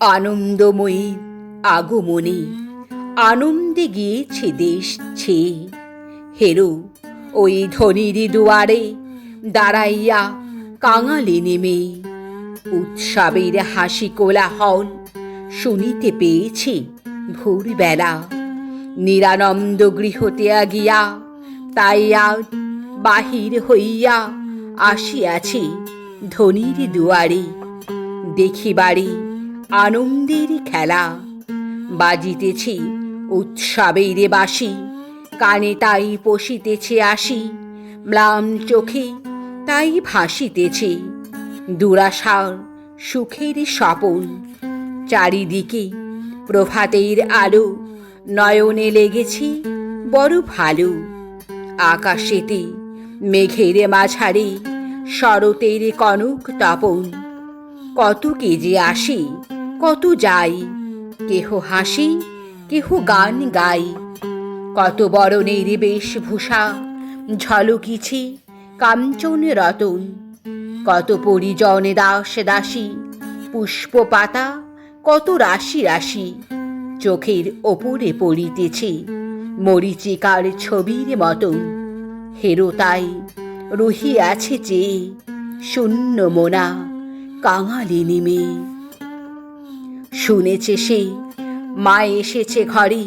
আনন্দময়ী আগমনে। আনন্দে গিয়েছে দেশ ছেয়ে। হেরো, ওই ধনির দুয়ারে দাঁড়াইয়া কাঙালি নেমে। উৎসবের হাসি কোলাহল শুনিতে পেয়েছে ভোরবেলা। নিরানন্দ গৃহতে আগিয়া তাই আজ বাহির হইয়া আসিয়াছে ধনির দুয়ারে। দেখিবারে আনন্দের খেলা। বাজিতেছে উৎসবের বাসি কানে তাই পশিতেছে আসি ম্লাম চোখে তাই ভাসিতেছে। দুরাশার সুখের স্বপন, চারিদিকে প্রভাতের আলো, নয়নে লেগেছে বড় ভালো। আকাশেতে মেঘের মাঝারে শরতের কনক তপন, কত কেজি আসে কত যাই। কেহ হাসি, কেহ গান গাই। কত বরণের বেশভূষা, ঝলকিছে কাঞ্চন রতন। কত পরিজন দাস দাসী পুষ্প পাতা কত রাশি রাশি। চোখের ওপরে পড়িতেছে মরিচিকার ছবির মতন। হেরো তাই রহিয়াছে যে শূন্য মোনা, কাঙালিনী মেয়ে। শুনেছে সেই। মা এসেছে ঘরে,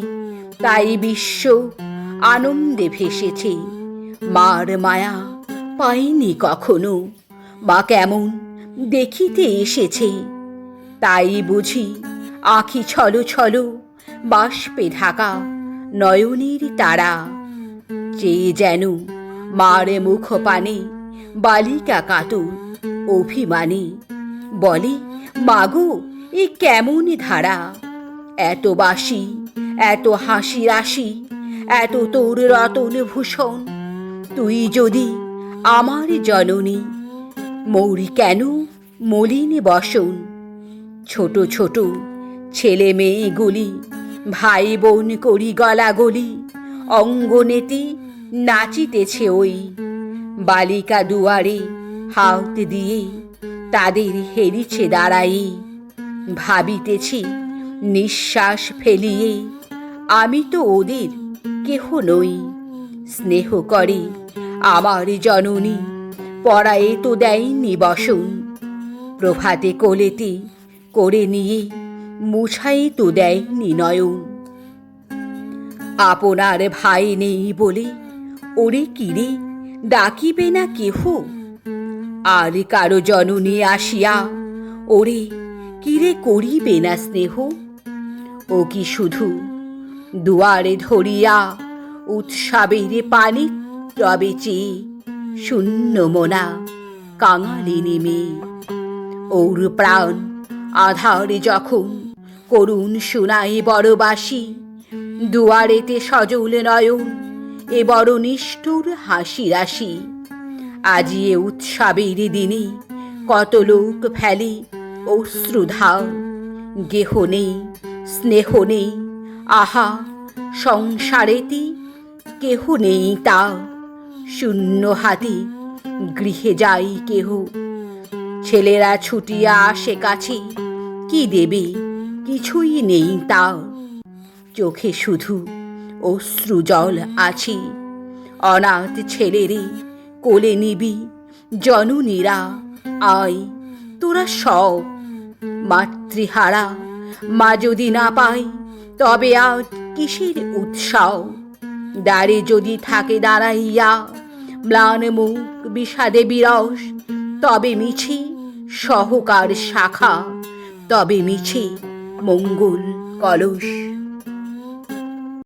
তাই বিশ্ব আনন্দে ভেসেছে। মার মায়া পাইনি কখনো বা কেমন দেখিতে এসেছে। তাই বুঝি আঁখি ছলো ছলো, বাষ্পে ঢাকা নয়নের তারা। যে যেন মারে মুখ পানে বালিকা কাতুর অভিমানে, বলে মাগো এ কেমন ধারা? এত বাসি এত হাসি রাশি, এত তোর রতন ভূষণ। তুই যদি আমার জননী, মৌরি কেন মলিন বসন? ছোট ছোট ছেলে মেয়েগুলি ভাই বোন করি গলাগলি, অঙ্গনেতি নাচিতেছে ওই বালিকা দুয়ারে হাত দিয়ে তাদের হেরিছে দাঁড়াই। ভাবিতেছি, নিঃশ্বাস ফেলিয়ে আমি তো ওদের কেহ নই। স্নেহ করে আমার জননী পড়ায়ে তো দেয়নি বসন। প্রভাতে কোলেতে করে নিয়ে মুছাই তো দেয়নি নয়ন। আপনার ভাই নেই বলে ওরে কিরে ডাকিবে না কেহ? আর কারও জননী আসিয়া ওরে কিরে করিবে না স্নেহ? ও কি শুধু দুয়ারে ধরিয়া উৎসবের পানি তবে চেয়ে শূন্য মোনা কাঙালিনী মেয়ে ওর প্রাণ আধারে যখন করুণ শোনাই বড়বাসী দুয়ারেতে সজল নয়ন এ বড় নিষ্ঠুর হাসি রাশি। আজি এ উৎসবের দিনে কত লোক ফেলে অশ্রুধার গেহ নেই, স্নেহ নেই, আহা, সংসারেতে কেহ নেই তা। শূন্য হাতে, গৃহে যাই কেহ। ছেলেরা ছুটিয়া আসে কাছে, কি দেবে? কিছুই নেই তা। চোখে শুধু অশ্রু জল আছে। অনাথ ছেলেরে কোলে নিবি, জননীরা, আয় তোরা সব। মাতৃহারা, মা যদি না পাই তবে আজ কিসের উৎসাহ? দ্বারে যদি থাকে দাঁড়াইয়া, ম্লান মুখ বিষাদে বিরস, তবে মিছি সহকার শাখা, তবে মিছে মঙ্গল কলস।